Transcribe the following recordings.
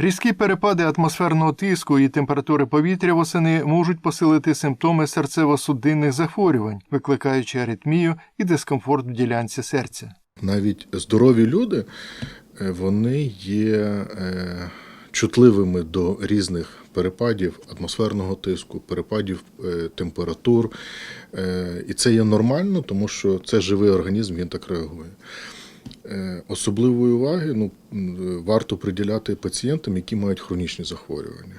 Різкі перепади атмосферного тиску і температури повітря восени можуть посилити симптоми серцево-судинних захворювань, викликаючи аритмію і дискомфорт в ділянці серця. Навіть здорові люди е, вони є е, чутливими до різних перепадів атмосферного тиску, перепадів е, температур. І це є нормально, тому що це живий організм, він так реагує. Е, Особливої уваги ну, варто приділяти пацієнтам, які мають хронічні захворювання.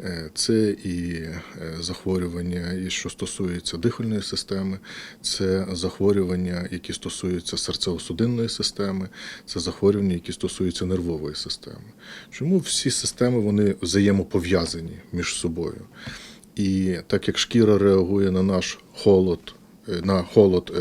Е, Це і е, захворювання, що стосується дихальної системи, це захворювання, які стосуються серцево-судинної системи, це захворювання, які стосуються нервової системи. Чому всі системи вони взаємопов'язані між собою? І так як шкіра реагує на наш холод, на холод.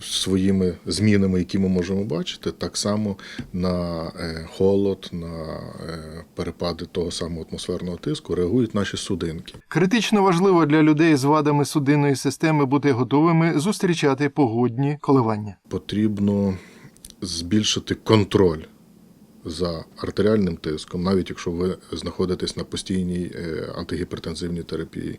Своїми змінами, які ми можемо бачити, так само на е, холод, на е, перепади того самого атмосферного тиску реагують наші судинки. Критично важливо для людей з вадами судинної системи бути готовими зустрічати погодні коливання. Потрібно збільшити контроль за артеріальним тиском, навіть якщо ви знаходитесь на постійній е, антигіпертензивній терапії,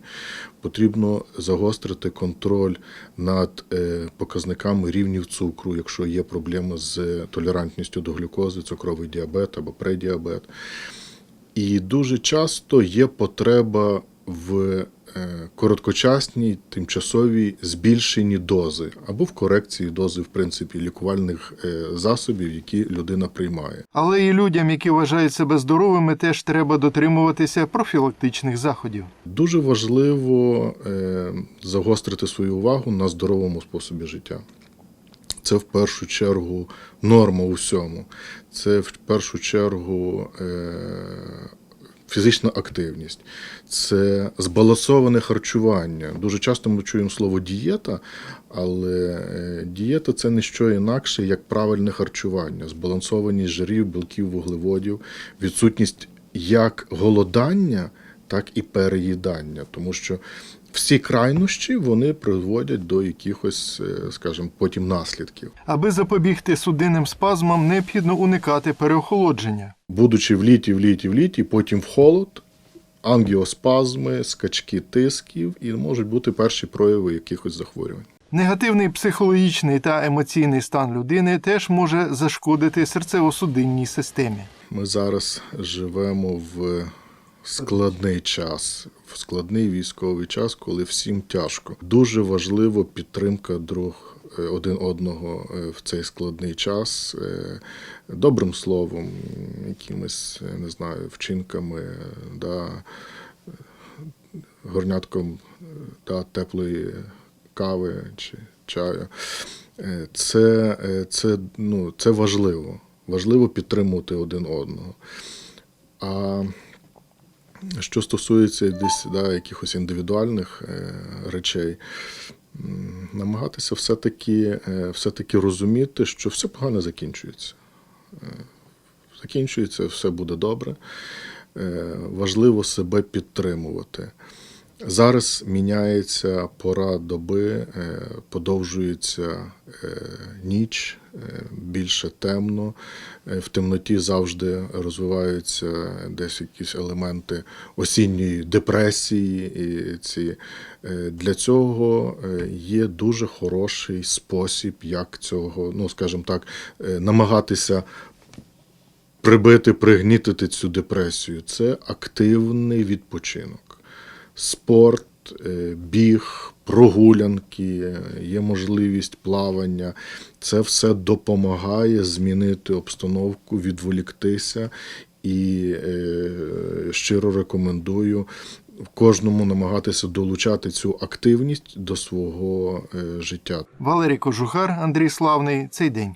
потрібно загострити контроль над е, показниками рівнів цукру, якщо є проблеми з толерантністю до глюкози, цукровий діабет або предіабет. І дуже часто є потреба в е, короткочасній тимчасовій збільшенні дози або в корекції дози, в принципі, лікувальних е, засобів, які людина приймає. Але і людям, які вважають себе здоровими, теж треба дотримуватися профілактичних заходів. Дуже важливо е, загострити свою увагу на здоровому способі життя. Це в першу чергу норма у всьому. Це в першу чергу фізична активність, це збалансоване харчування. Дуже часто ми чуємо слово дієта, але е, дієта це не що інакше, як правильне харчування, збалансованість жирів, білків, вуглеводів, відсутність як голодання, так і переїдання, тому що всі крайнощі вони приводять до якихось, е, скажімо, потім наслідків. Аби запобігти судинним спазмам, необхідно уникати переохолодження. Будучи в літі, в літі, в літі, потім в холод, ангіоспазми, скачки тисків, і можуть бути перші прояви якихось захворювань. Негативний психологічний та емоційний стан людини теж може зашкодити серцево-судинній системі. Ми зараз живемо в складний час, в складний військовий час, коли всім тяжко. Дуже важливо підтримка друг е, один одного е, в цей складний час е, добрим словом, якимись не знаю, вчинками, да, горнятком да, теплої кави чи чаю. Це, це, ну, це важливо. Важливо підтримувати один одного. А що стосується десь да, якихось індивідуальних е, речей, намагатися все-таки, е, все-таки розуміти, що все погано закінчується. Е, Закінчується, все буде добре. Важливо себе підтримувати. Зараз міняється пора доби, е, подовжується е, ніч, е, більше темно. В темноті завжди розвиваються десь якісь елементи осінньої депресії. І ці. Для цього є дуже хороший спосіб, як цього, ну скажімо так, намагатися прибити, пригнітити цю депресію. Це активний відпочинок спорт, е, біг, прогулянки, є можливість плавання. Це все допомагає змінити обстановку, відволіктися і е, щиро рекомендую кожному намагатися долучати цю активність до свого е, життя. Валерій Кожухар, Андрій Славний. Цей день.